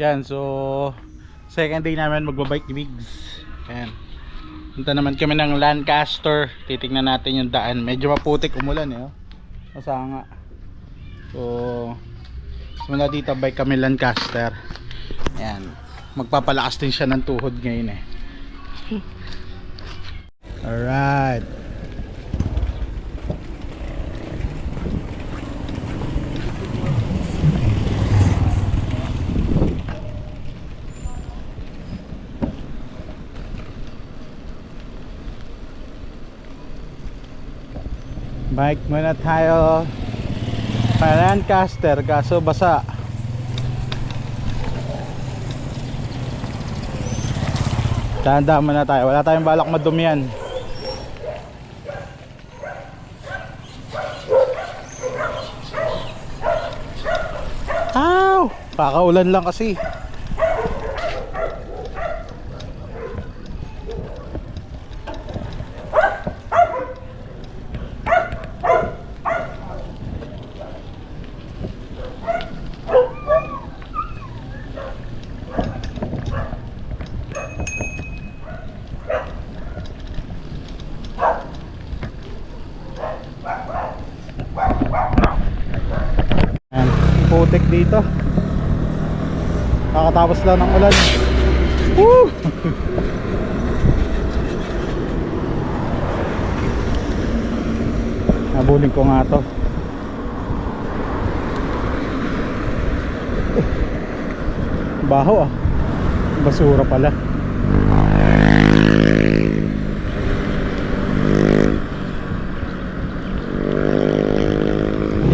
Yan, so second day namin magbabike ni Migs. Yan. Punta naman kami ng Lancaster. Titingnan natin yung daan. Medyo maputik umulan eh. Oh. Masanga. So, simula dito bike kami Lancaster. Yan. Magpapalakas din siya ng tuhod ngayon eh. Alright. Bike muna tayo. Pa Lancaster kaso basa. Tanda muna tayo. Wala tayong balak madumihan Ow! Kakaulan lang kasi Ayan, putik dito. Kakatapos lang ng ulan. Woo! Nabulin ko nga to. Baho ah. Basura pala.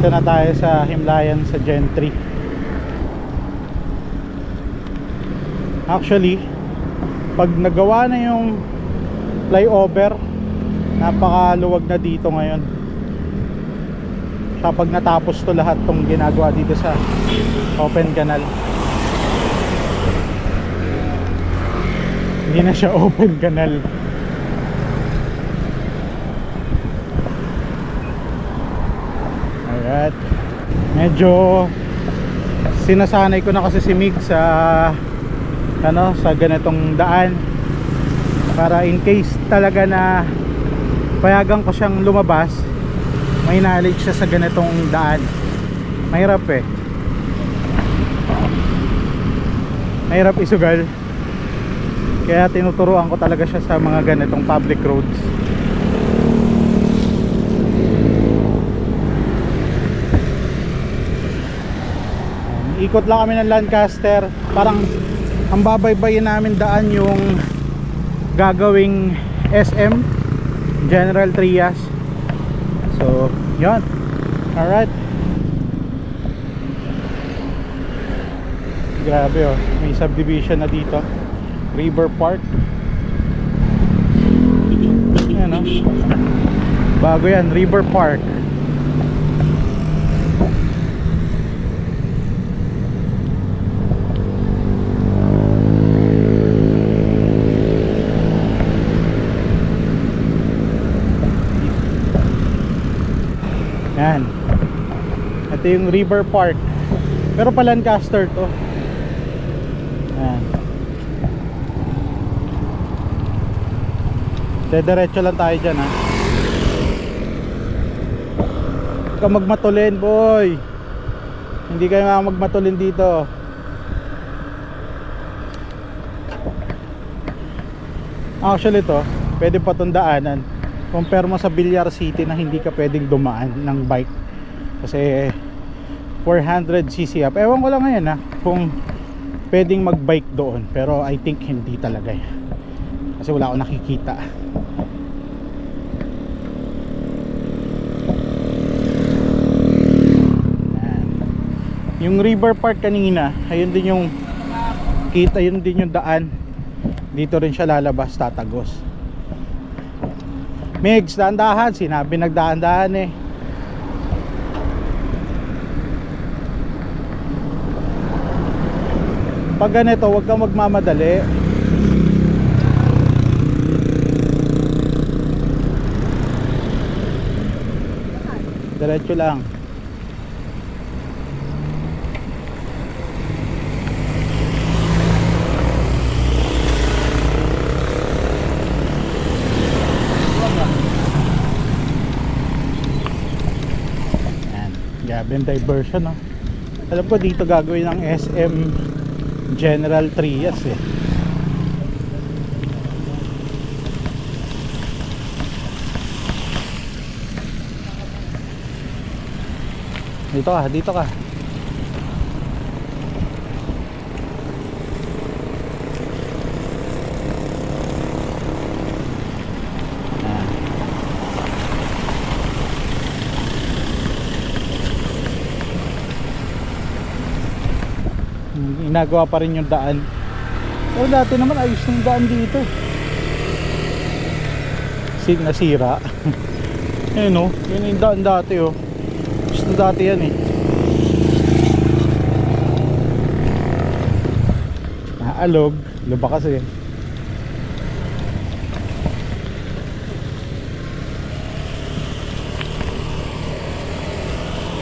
Dito na tayo sa Himlayan sa Gentry. Actually, pag nagawa na yung flyover, napakaluwag na dito ngayon. Kapag natapos to lahat tong ginagawa dito sa open canal. Hindi na siya open canal. Alright. Medyo sinasanay ko na kasi si Mig sa ano sa ganitong daan. Para in case talaga na payagan ko siyang lumabas may knowledge siya sa ganitong daan. Mahirap eh. Mahirap isugal. Kaya tinuturuan ko talaga siya sa mga ganitong public roads ikot lang kami ng Lancaster. Parang ang babaybayin namin daan yung gagawing SM General Trias. So yun. Alright. Grabe oh. May subdivision na dito. River Park. Yan oh. Bago yan River Park Yan. Ito yung River Park. Pero pa Lancaster to. Yan. Dediretso lang tayo dyan ha. Huwag ka magmatulin boy. Hindi kayo nga magmatulin dito. Actually to, pwede pa tong daanan compare mo sa Villar City na hindi ka pwedeng dumaan ng bike kasi 400cc up ewan ko lang ngayon ha kung pwedeng mag bike doon pero I think hindi talaga eh. kasi wala akong nakikita Yan. yung river park kanina ayun din yung kita yun din yung daan dito rin siya lalabas tatagos Migs, dahan-dahan. Sinabi nagdahan-dahan eh. pag ganito huwag kang magmamadali. Diretso lang. Ayan, grabe yung diversion no? alam ko dito gagawin ng SM General Trias eh. Dito ka, dito ka. Ah. Hmm, Inagawa pa rin yung daan. Pero dati naman ayos yung daan dito. Sin nasira. Ayun oh, yun yung daan dati oh. Gusto dati yan eh. Naalog, luba kasi.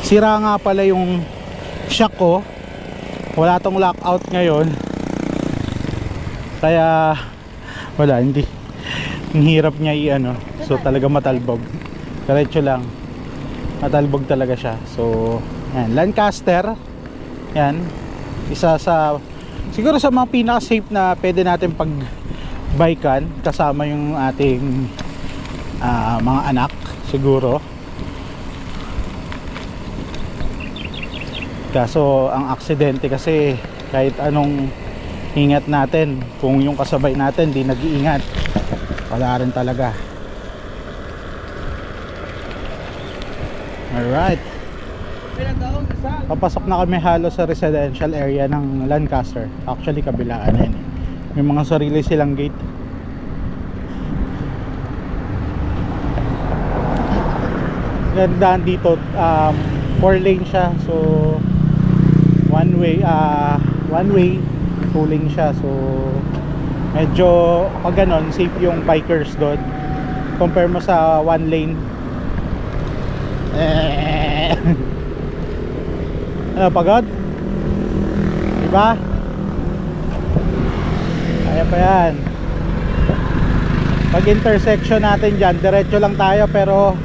Sira nga pala yung shock ko. Wala tong lockout ngayon. Kaya wala hindi. Ang hirap niya i-ano. So talaga matalbog. Diretso lang matalbog talaga siya so yan Lancaster yan isa sa siguro sa mga pinaka safe na pwede natin pag bikan kasama yung ating ah, mga anak siguro kaso ang aksidente kasi kahit anong ingat natin kung yung kasabay natin di nag-iingat wala rin talaga Alright. Papasok na kami halos sa residential area ng Lancaster. Actually, kabilaan yan. eh. May mga sarili silang gate. Gandaan dito, um, 4 lane siya. So, way, ah, one way, lane siya. So, medyo, pag ganon, safe yung bikers doon. Compare mo sa one lane, eh. ano, pagod? Diba? Kaya pa yan. Pag intersection natin dyan, diretso lang tayo pero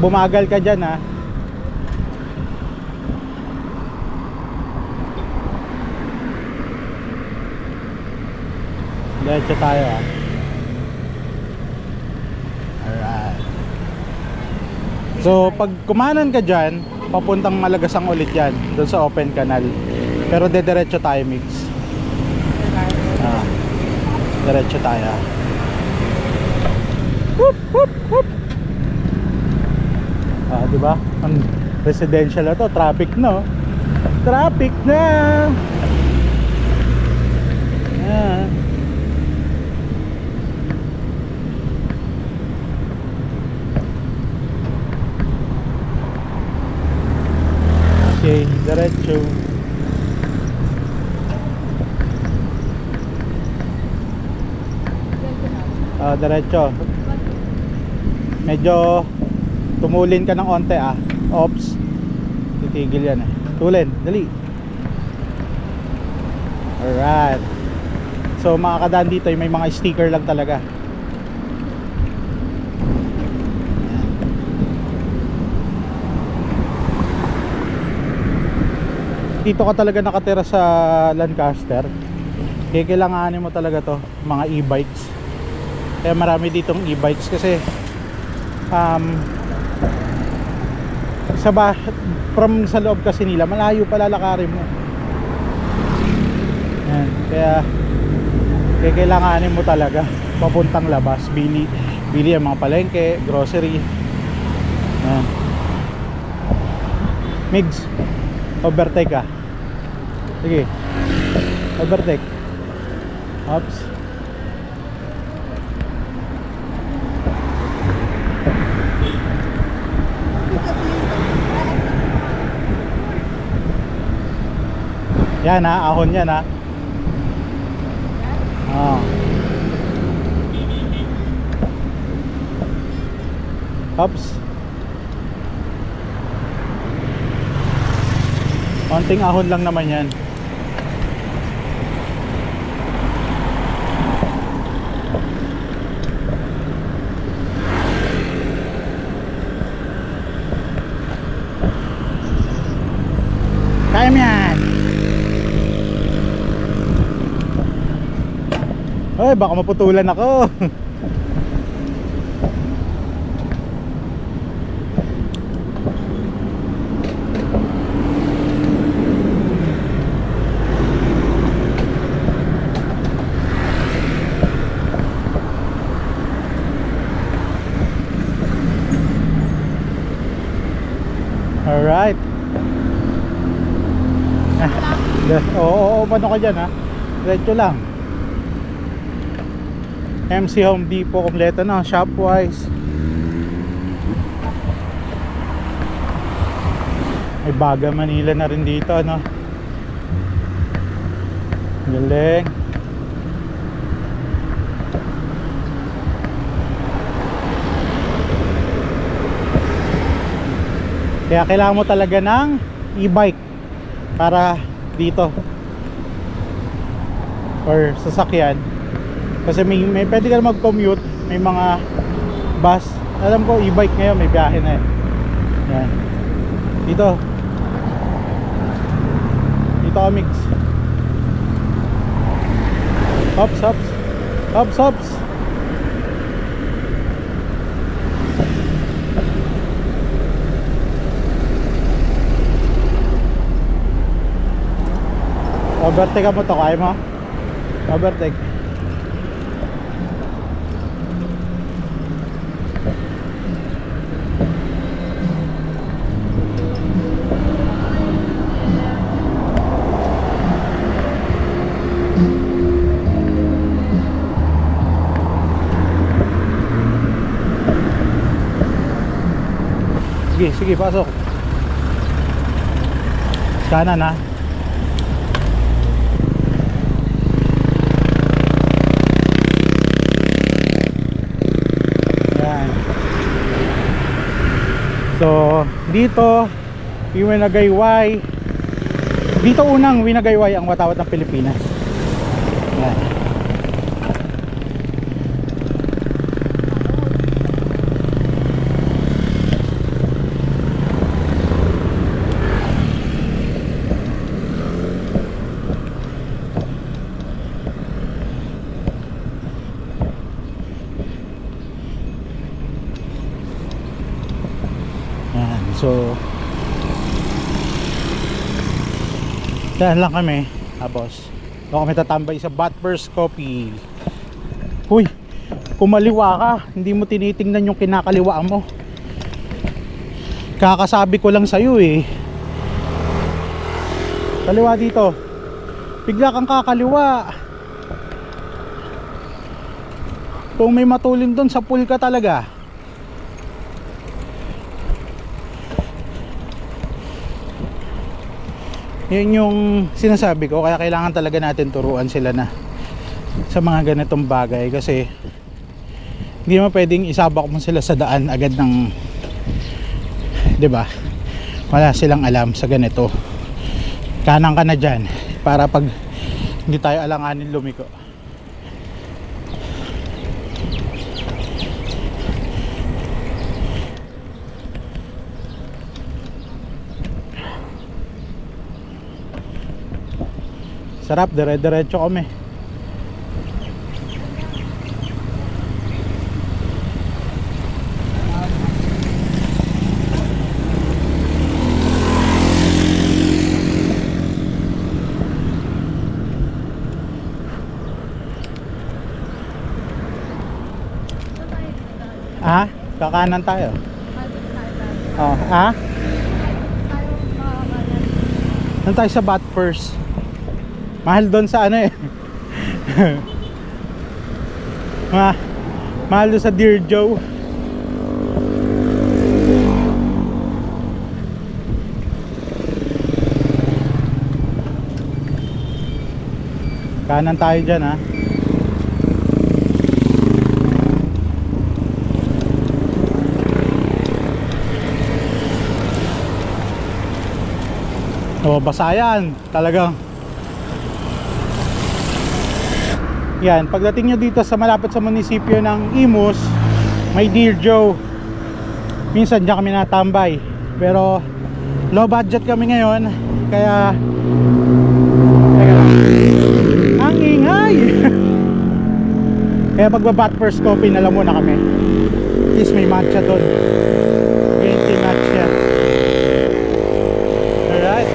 bumagal ka dyan ha. Diretso tayo ha. Alright. So pag kumanan ka dyan Papuntang Malagasang ulit yan Doon sa open canal Pero dediretso tayo mix ah, Diretso tayo Whoop, whoop, whoop. Ah, di ba? Ang residential na to, traffic no. Traffic na. Ah. Okay, diretso. Ah, diretso. Medyo tumulin ka ng onte ah. Ops. Titigil yan eh. Tulin, dali. Alright. So mga kadaan dito may mga sticker lang talaga. Dito ka talaga nakatira sa Lancaster. Kaya kailanganin mo talaga to mga e-bikes. Kaya marami ditong e-bikes kasi um, sa ba from sa loob kasi nila malayo pa lalakarin mo. Yan, kaya kaya kailanganin mo talaga papuntang labas. Bili bili ang mga palengke grocery. Yan. Migs overtake ka sige. Overtake. Oops. Yan ha ahon yan ha oh. oops konting ahon lang naman yan. Time yan. Ay baka maputulan ako. Alright. Oo, oo, oo, paano ka dyan ha? Diretso lang. MC Home Depot, kompleto na, Shopwise. May Baga Manila na rin dito, no? Galing. Kaya kailangan mo talaga ng e-bike para dito. Or sasakyan. Kasi may, may pwede ka na mag-commute may mga bus. Alam ko e-bike ngayon may biyahe na yan yan. Dito. Dito mix hops hops. Hops hops overtake mo to kaya mo overtake Sige, sige, pasok. Kanan ha. Yan. So, dito, yung Winagayway. Dito unang Winagayway ang watawat ng Pilipinas. Yan. Yan. So, Yan lang kami. Tapos, doon kami tatambay sa Batburst Coffee. Huy, kumaliwa ka. Hindi mo tinitingnan yung kinakaliwa mo. Kakasabi ko lang sa'yo eh. Kaliwa dito. Bigla kang kakaliwa. Kung may matulin doon, sa pool ka talaga. Yun yung sinasabi ko kaya kailangan talaga natin turuan sila na sa mga ganitong bagay kasi hindi mo pwedeng isabak mo sila sa daan agad ng 'di ba? Wala silang alam sa ganito. Kanan ka na dyan para pag hindi tayo alanganin lumiko Sarap, dire-diretso kami. Ah, kakanan tayo. Oh, ah? Nandun tayo sa bat first. Mahal doon sa ano eh. Ma mahal doon sa Dear Joe. Kanan tayo dyan ha. Oh, basa yan. Talagang Yan, pagdating nyo dito sa malapit sa munisipyo ng Imus, may Dear Joe. Minsan diyan kami natambay. Pero low budget kami ngayon, kaya. Ang ingay. Kaya magbabat first coffee na lang muna kami. At least may matcha doon. Green tea matcha. Alright.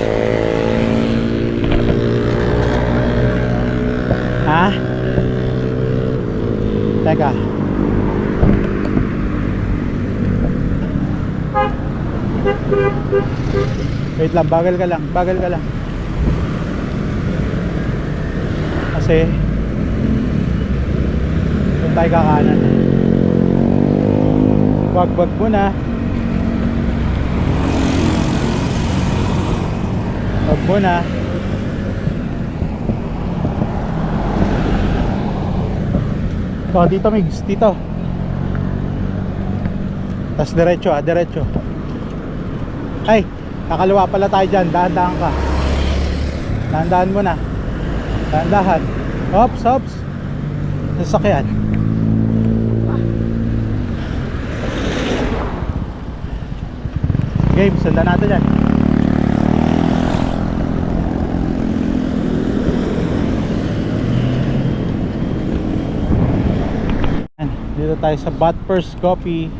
Ha? Teka. Wait lang, bagal ka lang, bagal ka lang. Kasi doon tayo kakanan. Wag-wag muna. Wag muna. Oh, dito Migs, dito. Tas diretso ah, diretso. Ay, nakaliwa pala tayo dyan, dahan-dahan ka. Dahan-dahan mo na. Dahan-dahan. Ops, ops. Sasakyan. Game, sundan natin yan. Yan, Dito tayo sa Bat First Coffee.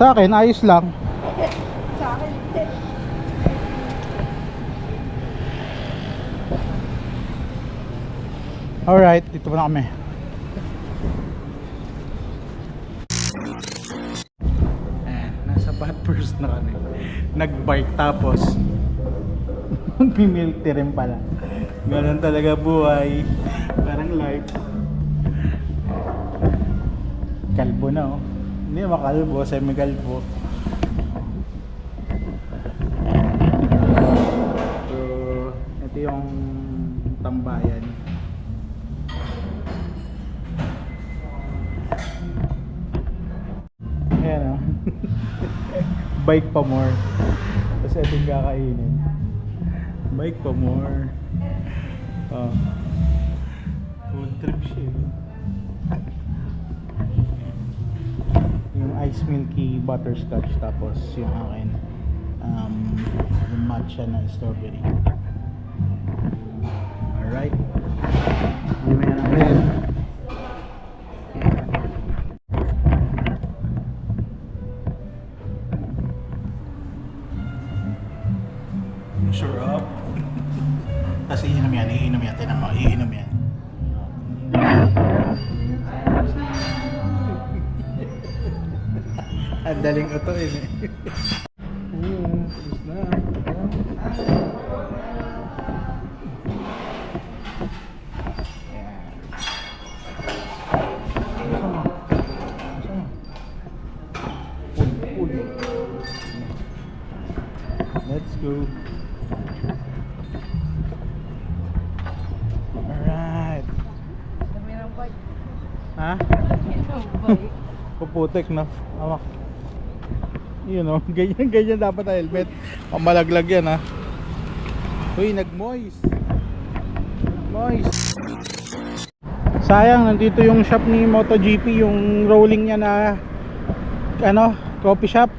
Sa akin, ayos lang. Alright, dito na kami. Ayan, nasa first na kami. Nag-bike tapos tea rin pala. Ganun talaga buhay. Parang life. Kalbo na oh. Hindi naman kalbo, semi-kalbo. So, ito yung tambayan. Ayan o. Bike pa more. Tapos ito yung kakainin. Bike pa more. Oh. Food trip siya. Ice milky butterscotch tapos yung akin um, yung matcha na strawberry. Alright. Hindi mo Utuin eh. Ayun, tapos na. Let's go. Alright. Ha? Puputik na. Hawak. Yun o. Ganyan, ganyan dapat ang helmet. Pamalaglag yan ha. Uy, nag-moist. Moist. Sayang, nandito yung shop ni MotoGP, yung rolling niya na ano, coffee shop.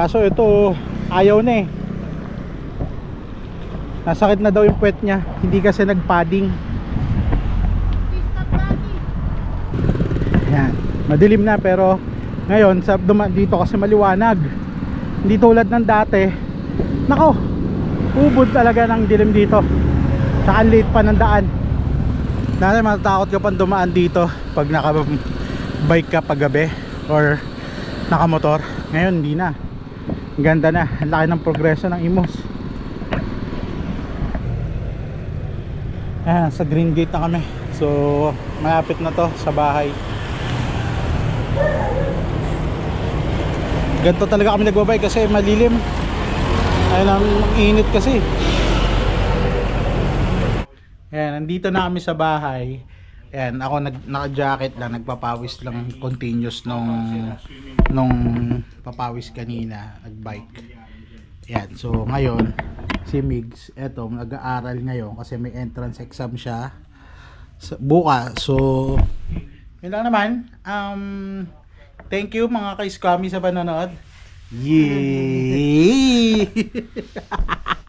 Kaso ito, ayaw na eh. Nasakit na daw yung puwet niya. Hindi kasi nag-padding. Yan. Madilim na pero ngayon sa duma, dito kasi maliwanag. Hindi tulad ng dati. Nako. Ubod talaga ng dilim dito. Saka late pa ng daan. Dati matatakot ka pang dumaan dito pag naka bike ka paggabi or nakamotor. Ngayon hindi na. Ganda na. Ang laki ng progreso ng Imos. Ayan, sa Green Gate na kami. So, malapit na to sa bahay. Ganto talaga kami nagbabay kasi malilim. Ayun ang init kasi. Ayan, nandito na kami sa bahay. Ayan, ako nag, naka-jacket lang, nagpapawis lang continuous nung nung papawis kanina, nag-bike. Ayan, so ngayon, si Migs, eto, nag-aaral ngayon kasi may entrance exam siya bukas. So, yun lang naman. Um, thank you mga kaiskami sa panonood. Yay!